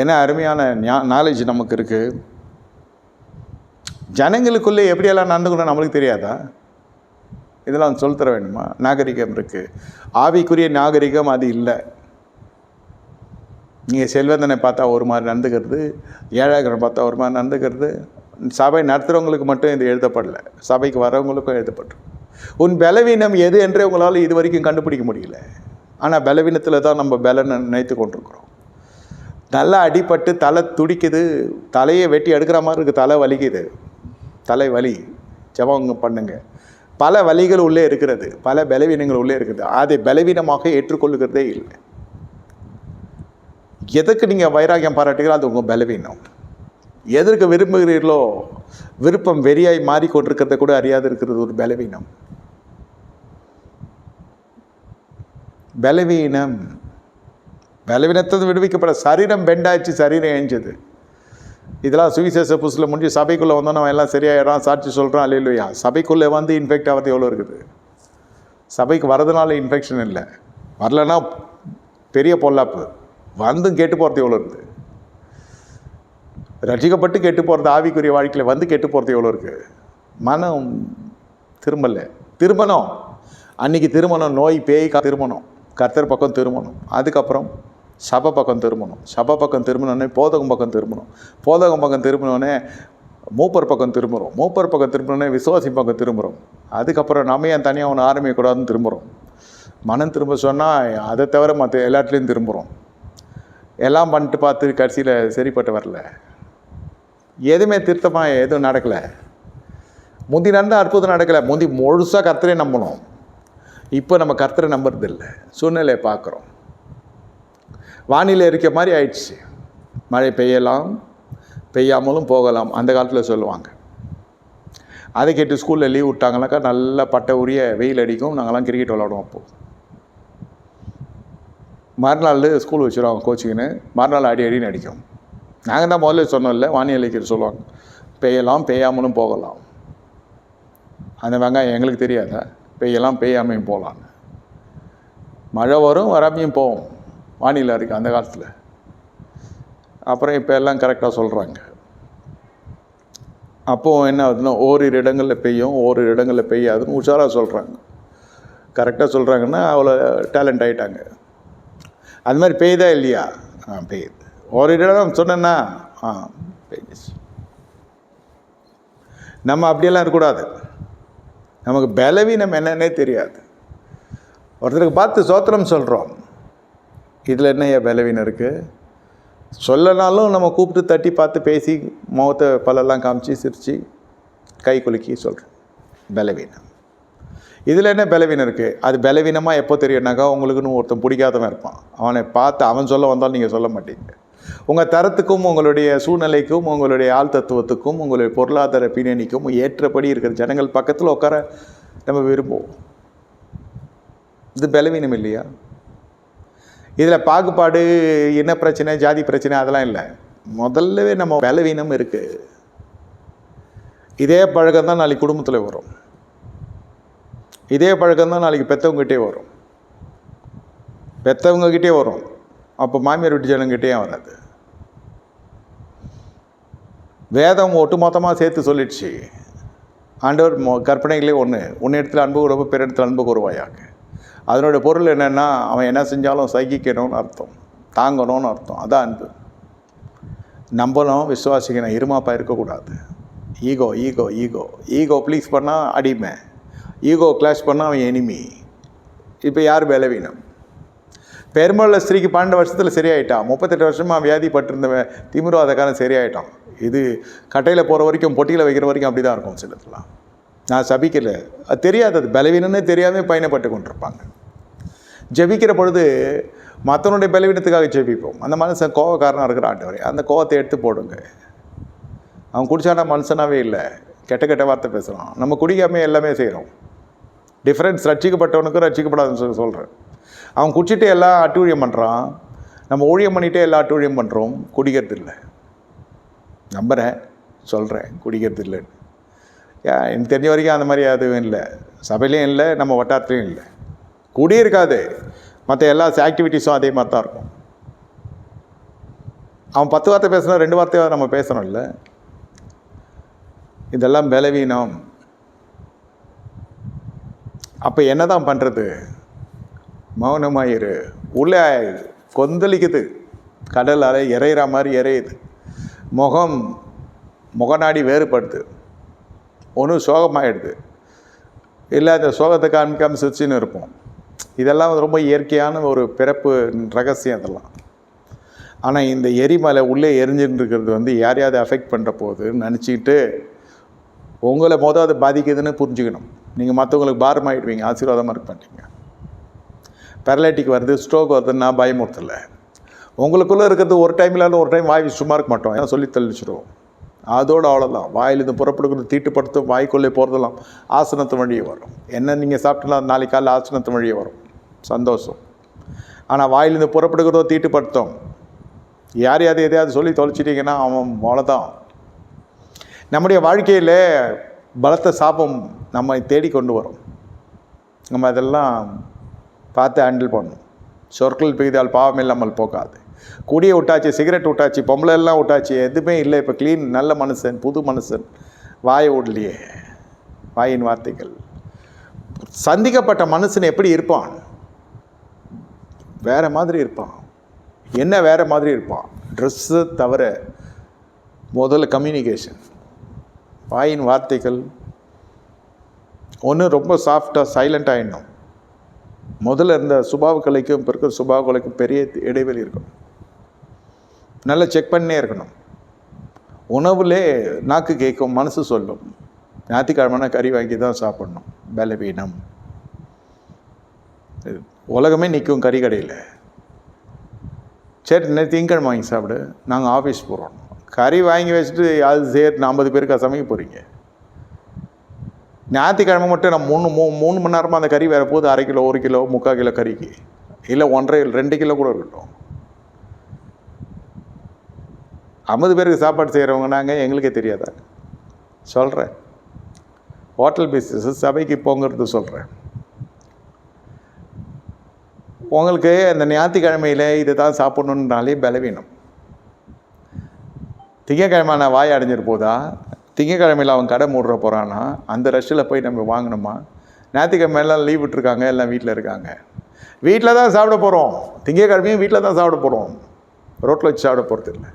என்ன அருமையான நாலேஜ் நமக்கு இருக்குது ஜனங்களுக்குள்ளே எப்படியெல்லாம் நடந்துக்கணும் நம்மளுக்கு தெரியாதா? இதெல்லாம் சொல்லித்தர வேணுமா நாகரிகம் இருக்குது ஆவிக்குரிய நாகரிகம் அது இல்லை. நீங்கள் செல்வந்தனை பார்த்தா ஒரு மாதிரி நடந்துக்கிறது ஏழாயிரம் பார்த்தா ஒரு மாதிரி நடந்துக்கிறது. சபை நடத்துகிறவங்களுக்கு மட்டும் இது எழுதப்படலை. சபைக்கு வரவங்களுக்கும் எழுதப்பட்டிருக்கு. உன் பலவீனம் எது என்றே உங்களால் இது வரைக்கும் கண்டுபிடிக்க முடியல. ஆனால் பலவீனத்தில் தான் நம்ம பலனை நினைத்து கொண்டிருக்கிறோம். நல்லா அடிபட்டு தலை துடிக்குது தலையை வெட்டி எடுக்கிற மாதிரி இருக்குது தலை வலிக்குது. தலை வலி. ஜபம் பண்ணுங்க. பல வலிகள் உள்ளே இருக்கிறது பல பலவீனங்கள் உள்ளே இருக்குது அதை பலவீனமாக ஏற்றுக்கொள்ளுகிறதே இல்லை. எதற்கு நீங்கள் வைராகியம் பாராட்டுகிறோ அது உங்கள் பலவீனம். எதற்கு விரும்புகிறீர்களோ விருப்பம் வெறியாய் மாறிக்கொண்டிருக்கிறத கூட அறியாது இருக்கிறது ஒரு பலவீனம். பலவீனம் பலவீனத்தை விடுவிக்கப்பட சரீரம் பெண்டாச்சு சரீரம் ஏஞ்சது. இதெல்லாம் சுவிசேஷ புதுசில் முடிஞ்சு சபைக்குள்ளே வந்தோம் நம்ம எல்லாம் சரியாயிடும் சாட்சி சொல்கிறோம் அல்லையா சபைக்குள்ளே வந்து இன்ஃபெக்ட் ஆகிறது எவ்வளோ இருக்குது? சபைக்கு வரதுனால இன்ஃபெக்ஷன் இல்லை. வரலன்னா பெரிய பொல்லாப்பு. வந்தும் கெட்டு போகிறது எவ்வளோ இருக்குது? ரசிக்கப்பட்டு கெட்டு போகிறது ஆவிக்குரிய வாழ்க்கையில் வந்து கெட்டு போகிறது எவ்வளோ இருக்குது மனம் திரும்பலை. திருமணம். அன்றைக்கி திருமணம் நோய் பேய் திருமணம். கர்த்தர் பக்கம் திருமணம். அதுக்கப்புறம் சபை பக்கம் திரும்பணும். சப பக்கம் திரும்பினோடனே போதகம் பக்கம் திரும்பணும். போதகம் பக்கம் திரும்பினோடனே மூப்பர் பக்கம் திரும்புகிறோம் மூப்பர் பக்கம் திரும்பினோடனே விசுவாசி பக்கம் திரும்புகிறோம் அதுக்கப்புறம் நம்ம ஏன் தனியாக ஒன்று ஆரம்பிக்கக்கூடாதுன்னு திரும்புகிறோம் மனம் திரும்ப சொன்னால் அதை தவிர மற்ற எல்லாத்துலேயும் திரும்புகிறோம் எல்லாம் பண்ணிட்டு பார்த்து கடைசியில் சரிப்பட்டு வரல. எதுவுமே திருத்தமாக எதுவும் நடக்கலை. முந்தி நடந்தால் அற்புதம் நடக்கலை. முந்தி முழுசாக கர்த்தரே நம்பணும். இப்போ நம்ம கர்த்தரை நம்புறதில்லை. சூழ்நிலையை பார்க்குறோம். வானிலை இருக்க மாதிரி ஆயிடுச்சு. மழை பெய்யலாம் பெய்யாமலும் போகலாம் அந்த காலத்தில் சொல்லுவாங்க. அதை கேட்டு ஸ்கூலில் லீவ் விட்டாங்கனாக்கா நல்லா பட்டை உரிய வெயில் அடிக்கும் நாங்கள்லாம் கிரிக்கெட் விளாடுவோம் அப்போது மறுநாள் ஸ்கூல் வச்சுருவாங்க கோச்சிங்னு மறுநாள் அடி அடின்னு அடிக்கும். நாங்கள் தான் முதல்ல சொன்னோம்ல வானிலைக்கு சொல்லுவாங்க. பெய்யலாம் பெய்யாமலும் போகலாம். அந்த வெங்காயம் எங்களுக்கு தெரியாதா? பெய்யலாம் பெய்யாமையும் போகலாம் மழை வரும் வராமையும் போவோம் வானிலை இருக்குது அந்த காலத்தில். அப்புறம் இப்போ எல்லாம் கரெக்டாக சொல்கிறாங்க அப்போது என்ன ஆகுதுன்னா ஓரிரு இடங்களில் பெய்யும் ஓரிரு இடங்களில் பெய்யாதுன்னு உஷாராக சொல்கிறாங்க கரெக்டாக சொல்கிறாங்கன்னா அவ்வளோ டேலண்ட் ஆகிட்டாங்க அது மாதிரி பெய்யுதா இல்லையா? ஆ பெய்யுது. ஒரு இடம் சொன்னேன்னா ஆ பெய்ஞ்சிச்சு. நம்ம அப்படியெல்லாம் இருக்கக்கூடாது. நமக்கு பலவீனம் என்னன்னே தெரியாது. ஒருத்தருக்கு பார்த்து சோத்திரம் சொல்கிறோம் இதில் என்னையா பலவீனம் இருக்குது சொல்லனாலும் நம்ம கூப்பிட்டு தட்டி பார்த்து பேசி முகத்தை பல்லெல்லாம் காமிச்சு சிரித்து கை குலுக்கி சொல்கிறோம் பலவீனம். இதில் என்ன பலவீனம் இருக்குது அது பலவீனமாக எப்போ தெரியும்னாக்கா உங்களுக்குன்னு ஒருத்தன் பிடிக்காதவன் இருப்பான். அவனை பார்த்து அவன் சொல்ல வந்தாலும் நீங்கள் சொல்ல மாட்டீங்க. உங்கள் தரத்துக்கும் உங்களுடைய சூழ்நிலைக்கும் உங்களுடைய ஆள் தத்துவத்துக்கும் உங்களுடைய பொருளாதார பின்னணிக்கும் ஏற்றபடி இருக்கிற ஜனங்கள் பக்கத்தில் உட்கார நம்ம விரும்புவோம். இது பலவீனம் இல்லையா? இதில் பாகுபாடு என்ன பிரச்சனை ஜாதி பிரச்சனை அதெல்லாம் இல்லை. முதல்லவே நம்ம பலவீனம் இருக்குது இதே பழக்கம் தான் நாளைக்கு குடும்பத்தில் வரும். இதே பழக்கம் தான் நாளைக்கு பெற்றவங்ககிட்டே வரும். பெற்றவங்ககிட்டே வரும். அப்போ மாமியார் வீட்டு ஜனங்கிட்டேயும் வராது. வேதம் ஒட்டுமொத்தமாக சேர்த்து சொல்லிடுச்சு. ஆண்டவர் கற்பனைகளே ஒன்று ஒன்று இடத்துல அன்பு கூறப்போ பிற இடத்துல அன்பு கூறுவாயாக. அதனோட பொருள் என்னென்னா அவன் என்ன செஞ்சாலும் சகிக்கணும்னு அர்த்தம். தாங்கணும்னு அர்த்தம். அதான் அன்பு. நம்பணும் விசுவாசிக்கணும் இருமாப்பா இருக்கக்கூடாது. Ego ego ego ego please பண்ணால் அடிமை. ஈகோ கிளாஷ் பண்ணால் அவன் எனிமி இப்போ யார் பலவீனம்? பெருமாள் ஸ்திரீக்கு பன்னெண்டு வருஷத்தில் சரியாயிட்டான். முப்பத்தெட்டு வருஷமாக வியாதிப்பட்டிருந்தவன் திமிர்வாதக்காரன் சரியாயிட்டான். இது கட்டையில் போகிற வரைக்கும் பொட்டியில் வைக்கிற வரைக்கும் அப்படி தான் இருக்கும் சிலத்துலாம் நான் சபிக்கலை. அது தெரியாது அது பலவீனம்னே தெரியாமல் பயணப்பட்டு கொண்டிருப்பாங்க. ஜெபிக்கிற பொழுது மற்றவனுடைய பலவீனத்துக்காக ஜெபிப்போம். அந்த மனுஷன் கோவக்காரனாக இருக்கிற ஆண்டவரே அந்த கோவத்தை எடுத்து போடுங்க. அவன் குடிச்சானா மனுஷனாகவே இல்லை. கெட்ட கெட்ட வார்த்தை பேசுகிறான் நம்ம குடிக்காமே எல்லாமே செய்கிறோம் டிஃப்ரென்ஸ் ரட்சிக்கப்பட்டவனுக்கும் ரட்சிக்கப்படாதுன்னு சொல்லி சொல்கிறேன் அவன் குடிச்சிட்டு எல்லாம் அட்டூழியம் பண்ணுறான் நம்ம ஊழியம் பண்ணிகிட்டே எல்லா அட்டூழியம் பண்ணுறோம் குடிக்கிறது இல்லை நம்புகிறேன் சொல்கிறேன் குடிக்கிறது இல்லைன்னு எனக்கு தெரிஞ்ச வரைக்கும் அந்த மாதிரி எதுவும் இல்லை. சபையிலையும் இல்லை நம்ம வட்டாரத்துலையும் இல்லை. கூடியே இருக்காது. மற்ற எல்லா ஆக்டிவிட்டீஸும் அதே மாதிரி தான் இருக்கும். அவன் பத்து வார்த்தை பேசினா ரெண்டு வார்த்தையாக நம்ம பேசணும் இல்லை இதெல்லாம் பலவீனம். அப்போ என்ன தான் பண்ணுறது மௌனமாயிரு. உள்ளே கொந்தளிக்குது. கடல் அலை இறையிற மாதிரி இறையுது. முகம் முகநாடி வேறுபடுது. ஒன்று சோகமாகிடுது இல்லை அந்த சோகத்தை காமிக்காமல் சிரிச்சுன்னு இருப்போம். இதெல்லாம் ரொம்ப இயற்கையான ஒரு பிறப்பு ரகசியம் அதெல்லாம். ஆனால் இந்த எரிமலை உள்ளே எரிஞ்சுட்டு இருக்கிறது வந்து யாரையாவது அஃபெக்ட் பண்ணுற போது நினச்சிக்கிட்டு உங்களை மொதல் அது பாதிக்குதுன்னு புரிஞ்சுக்கணும். நீங்கள் மற்றவங்களுக்கு பாரமாகிடுவீங்க ஆசீர்வாதமாக இருக்க மாட்டீங்க. பேரலைட்டிக் வருது ஸ்ட்ரோக் வருதுன்னா பயமுறுத்தலை. உங்களுக்குள்ளே இருக்கிறது ஒரு டைம் இல்லாத ஒரு டைம் வாய் சும்மா இருக்க மாட்டோம். ஏன்னா சொல்லி தெளிச்சிடுவோம் அதோடு அவ்வளோதான் வாயிலிருந்து புறப்படுகிறது தீட்டுப்படுத்தும் வாய்க்குள்ளே போகிறதெல்லாம் ஆசனத்து வழியே வரும். என்ன நீங்கள் சாப்பிட்டா நாளைக்கு காலையில் ஆசனத்து வழியே வரும். சந்தோஷம். ஆனால் வாயிலிருந்து புறப்படுகிறதோ தீட்டுப்படுத்தும்? யார் யாரு எதையாவது சொல்லி தொலைச்சிட்டிங்கன்னா அவன் அவ்வளோதான் நம்முடைய வாழ்க்கையில் பலத்த சாபம் நம்மை தேடி கொண்டு வரும். நம்ம அதெல்லாம் பார்த்து ஹேண்டில் பண்ணணும். சொற்கள் பெய்தால் பாவம் இல்லாமல் போகாது. குடியை விட்டாச்சு சிகரெட் விட்டாச்சு பொம்பளை எல்லாம் விட்டாச்சு எதுவுமே இல்லை. இப்போ க்ளீன் நல்ல மனுஷன் புது மனுஷன். வாயை விடலையே வாயின் வார்த்தைகள். சந்திக்கப்பட்ட மனுஷன் எப்படி இருப்பான்? வேறு மாதிரி இருப்பான். என்ன வேற மாதிரி இருப்பான்? ட்ரெஸ்ஸு தவிர முதல்ல கம்யூனிகேஷன் வாயின் வார்த்தைகள். ஒன்று ரொம்ப சாஃப்டாக சைலண்ட் ஆகிடணும் முதல்ல இருந்த சுபாவ கலைக்கும் இப்போ இருக்கிற சுபாவ கலைக்கும் பெரிய இடைவெளி இருக்கும். நல்லா செக் பண்ணே இருக்கணும். உணவுலே நாக்கு கேட்கும் மனசு சொல்லும். ஞாயிற்றுக்கிழமைனா கறி வாங்கி தான் சாப்பிடணும் பலவீனம் உலகமே நிற்கும் கறி கடையில். சரி இன்னும் திங்கக்கிழமை வாங்கி சாப்பிடு. நாங்கள் ஆஃபீஸ் போகிறோம் கறி வாங்கி வச்சுட்டு அது சேர்த்து ஐம்பது பேருக்கு சமைக்க போகிறீங்க ஞாயிற்றுக்கிழமை மட்டும் நான் மூணு மூ மூணு மணி நேரமாக அந்த கறி வேறு போது அரை கிலோ ஒரு கிலோ முக்கால் கிலோ கறிக்கு. இல்லை ஒன்றரை ரெண்டு கிலோ கூட இருக்கட்டும். ஐம்பது பேருக்கு சாப்பாடு செய்கிறவங்க நாங்கள் எங்களுக்கே தெரியாதா சொல்கிறேன் ஹோட்டல் பிஸ்னஸ் சபைக்கு போங்கிறது சொல்கிறேன் உங்களுக்கு அந்த ஞாயிற்றுக்கிழமையில் இதை தான் சாப்பிடணுன்னாலே பலவீனம். திங்கக்கிழமை நான் வாய் அடைஞ்சிட்டு போதா? திங்கக்கிழமையில் அவன் கடை மூடுற போகிறான்னா அந்த ரஷ்ஷில் போய் நம்ம வாங்கணுமா? ஞாயிற்றுக்கிழமை எல்லாம் லீவ் விட்டுருக்காங்க எல்லாம் வீட்டில் இருக்காங்க. வீட்டில் தான் சாப்பிட போகிறோம் திங்கக்கிழமையும் வீட்டில் தான் சாப்பிட போகிறோம் ரோட்டில் வச்சு சாப்பிட போகிறது இல்லை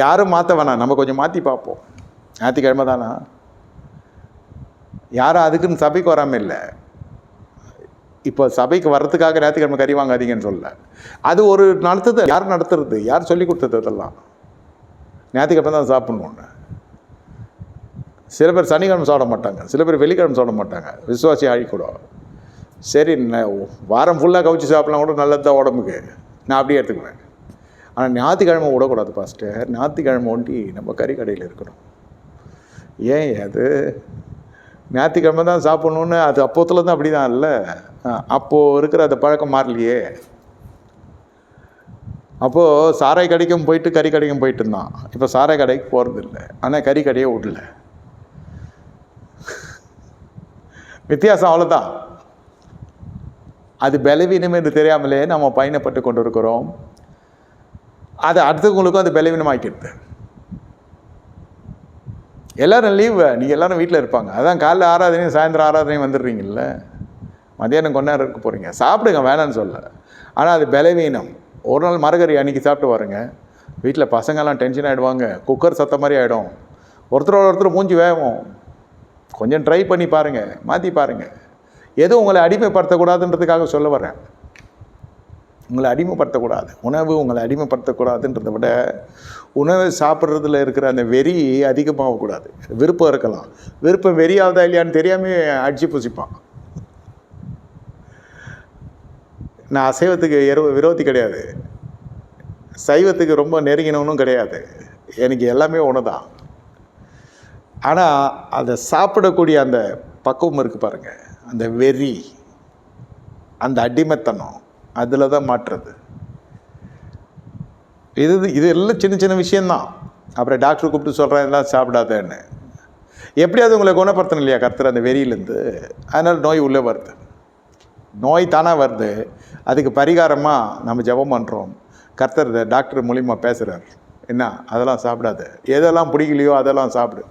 யாரும் மாற்ற வேணாம். நம்ம கொஞ்சம் மாற்றி பார்ப்போம். ஞாயிற்றுக்கிழமை தானா? யாரும் அதுக்குன்னு சபைக்கு வராமல் இல்லை. இப்போ சபைக்கு வர்றதுக்காக ஞாயிற்றுக்கிழமை கறி வாங்காதீங்கன்னு சொல்ல அது ஒரு நடத்துது. யார் நடத்துறது? யார் சொல்லி கொடுத்தது அதெல்லாம்? ஞாயிற்றுக்கிழமை தான் சாப்பிட்ணுன்னு சில பேர் சனிக்கிழமை சாப்பிட மாட்டாங்க. சில பேர் வெள்ளிக்கிழமை சாப்பிட மாட்டாங்க. விசுவாசி ஆழிக்கூடும் சரி வாரம் ஃபுல்லாக கவிச்சு சாப்பிட்லாம் கூட நல்லது தான் உடம்புக்கு. நான் அப்படியே எடுத்துக்குவேன். ஆனால் ஞாயிற்றுக்கிழமை விடக்கூடாது பாஸ்டர் ஞாயிற்றுக்கிழமை ஒண்டி நம்ம கறி கடையில் இருக்கணும். ஏன் அது? ஞாயிற்றுக்கிழமை தான் சாப்பிட்ணுன்னு அது அப்போத்துலேருந்து அப்படி தான் இல்லை. அப்போது இருக்கிற அந்த பழக்கம் மாறலையே. அப்போது சாராய் கடைக்கும் போயிட்டு கறி கடைக்கும் போயிட்டு இருந்தான். இப்போ சாராய் கடைக்கு போகிறது இல்லை. ஆனால் கறி கடையே விடல வித்தியாசம் அவ்வளோதான் அது பலவீனம் என்று தெரியாமலே நம்ம பயணப்பட்டு கொண்டிருக்கிறோம். அது அடுத்தவங்களுக்கும் அது பலவீனமாக்கிடுது. எல்லோரும் லீவ் நீங்கள் எல்லோரும் வீட்டில் இருப்பாங்க. அதான் காலைல ஆராதனையும் சாயந்தரம் ஆராதனையும் வந்துடுறீங்கல்ல? மதியானம் கொஞ்ச நேரம் இருக்க போகிறீங்க சாப்பிடுங்க வேணான்னு சொல்ல. ஆனால் அது பலவீனம். ஒரு நாள் மரகறி அன்றைக்கி சாப்பிட்டு வருங்க வீட்டில் பசங்கள்லாம் டென்ஷன் ஆகிடுவாங்க குக்கர் சத்த மாதிரி ஆகிடும் ஒருத்தரோட ஒருத்தர் மூஞ்சி வேகும் கொஞ்சம் ட்ரை பண்ணி பாருங்கள் மாற்றி பாருங்கள் எதுவும் உங்களை அடிமைப்படுத்தக்கூடாதுன்றதுக்காக சொல்ல வரேன். உங்களை அடிமைப்படுத்தக்கூடாது. உணவு உங்களை அடிமைப்படுத்தக்கூடாதுன்றதை விட உணவை சாப்பிட்றதுல இருக்கிற அந்த வெறி அதிகமாகக்கூடாது. விருப்பம் இருக்கலாம். விருப்பம் வெறியாவதா இல்லையான்னு தெரியாமல் அடிச்சு புசிப்பான். நான் அசைவத்துக்கு எரு விரோதி கிடையாது. சைவத்துக்கு ரொம்ப நெருங்கினவனும் கிடையாது. எனக்கு எல்லாமே ஒன்று தான் ஆனால் அதை சாப்பிடக்கூடிய அந்த பக்குவம் இருக்குது பாருங்கள் அந்த வெறி அந்த அடிமைத்தனம். அதில் தான் மாற்றுறது. இது இது எல்லாம் சின்ன சின்ன விஷயந்தான் அப்புறம் டாக்டர் கூப்பிட்டு சொல்கிறேன் இதெல்லாம் சாப்பிடாதேன்னு. எப்படியாவது உங்களை குணப்படுத்தணும் இல்லையா? கர்த்தர் அந்த வெறியிலேருந்து. அதனால் நோய் உள்ளே வருது. நோய் தானாக வருது. அதுக்கு பரிகாரமாக நம்ம ஜெபம் பண்ணுறோம் கர்த்தர் டாக்டர் மூலிமா பேசுகிறார் என்ன? அதெல்லாம் சாப்பிடாது. எதெல்லாம் பிடிக்கலையோ அதெல்லாம் சாப்பிடு.